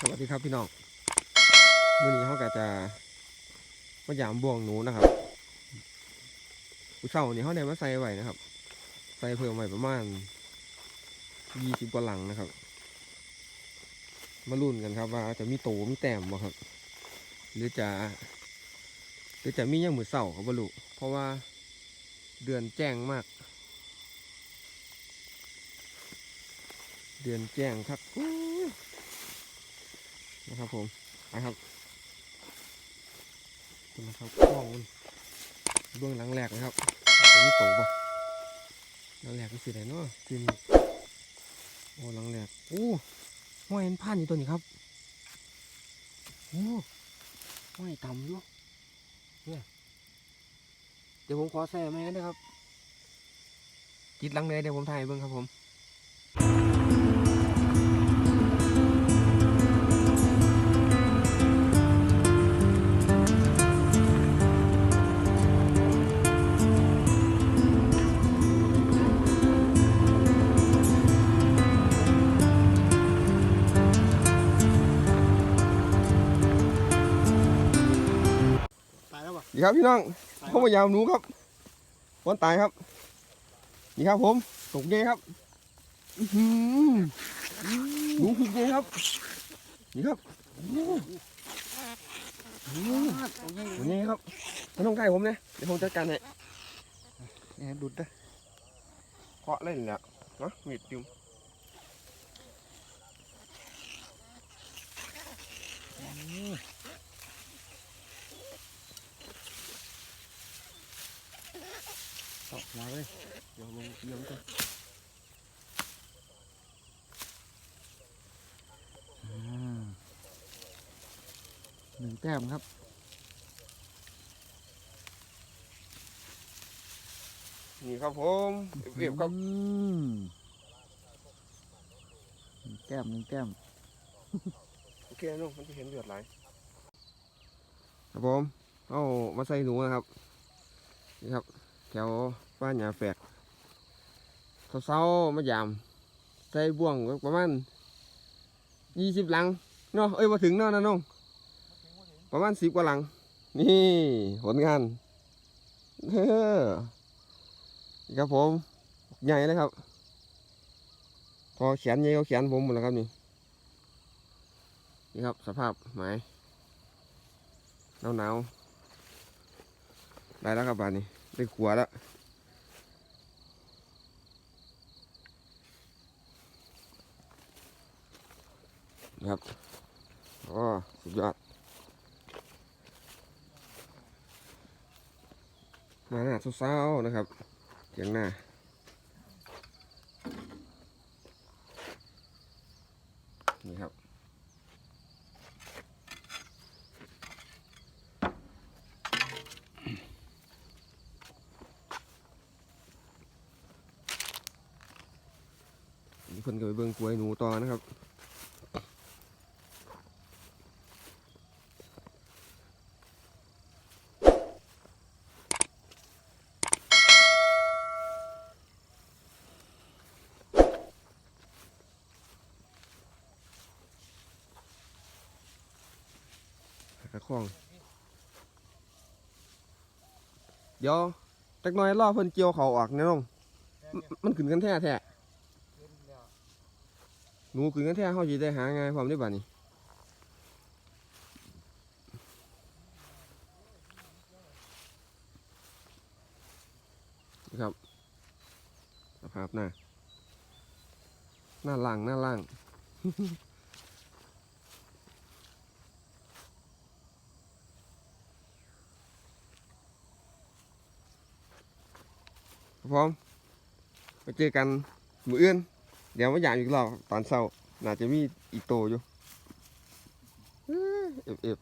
สวัสดีครับพี่น้องวันนี้เขาก็จะมายามบ่วงหนูนะครับผู้เช่านี่เขาได้มาใส่ไว้นะครับ ใส่เพิ่มไว้ประมาณยี่สิบกว่าหลังนะครับ มาลุ้นกันครับว่าจะมีโตมีแต้มบ่ครับ หรือจะหรือจะมีอย่างมือเสาครับบรุเพราะว่าเดือนแจ้งมาก เดือนแจ้งครับ นะครับผมนะครับนี่นะครับกล้องมันเบื้องหลังแรกนะครับจะมีโตปะหลังแรกก็สิได้เนาะทีมโอ้หลังแรกโอ้ห้อยเห็นผ่านอยู่ตัวนี้ครับโอ้ห้อยต่ำอยู่เนี่ยเดี๋ยวผมขอแซ่ไหมนะครับจิตหลังเลยเดี๋ยวผมถ่ายเบิ้องครับผม ดีครับพี่น้องตายเข้ามายาวหนูครับวันตายครับ นี่ครับผมตกเย่ครับหนูหุกเย่ครับ นี่ครับหนูเย่ครับไม่ต้องใกล้ผมเลยเดี๋ยวผมจัดการให้นี่ดุดนะเคาะเล่นแหละเนาะมีดจุ่ม ตกมาเลยเดี๋ยวลงเยี่ยมก่อนหนึ่งแต้มครับนี่ครับผมเรียบครับอืมหนึ่งแต้มหนึ่งแต้มโอเคน้องมันจะเห็นเลือดไหลครับผมเอามาใส่หนูนะครับนี่ครับแถว บ้าหยาแฝกเศร้าๆมายามใส่บ่วงประมาณยี่สิบหลังเนาะเอ้ยมาถึงเนาะนะน้องประมาณสิบกว่าหลัง นี่ผลงานเฮ้อครับผมใหญ่เลยครับ พอแขนใหญ่ก็แขนผมหมดแล้วครับนี่นี่ครับสภาพหมายหนาวหนาวได้แล้วครับบานนี้ได้ขัวแล้ว นะครับโอ้สุดยอด มาหน้าเศร้าๆนะครับเสียงหน้านี่ครับนี่เพิ่นก็ไปเบิ่งกล้วยหนูต่อนะครับ กระคอง เดี๋ยวจักหน่อยรอเพิ่นเกี่ยวเขาออกแน่นอนมันมันขึ้นกันแท้แท้หนูขึ้นกันแท้เขาสิได้หาง่ายความได้บ่านี้นี่ครับสภาพหน้า หน้าล่าง หน้าล่าง ครับผมไปเจอกันมืออื่นเดี๋ยวมาอยากอีกรอบตอนเช้าน่าจะมีอีกโตอยู่เอ้ยเอฟเอฟ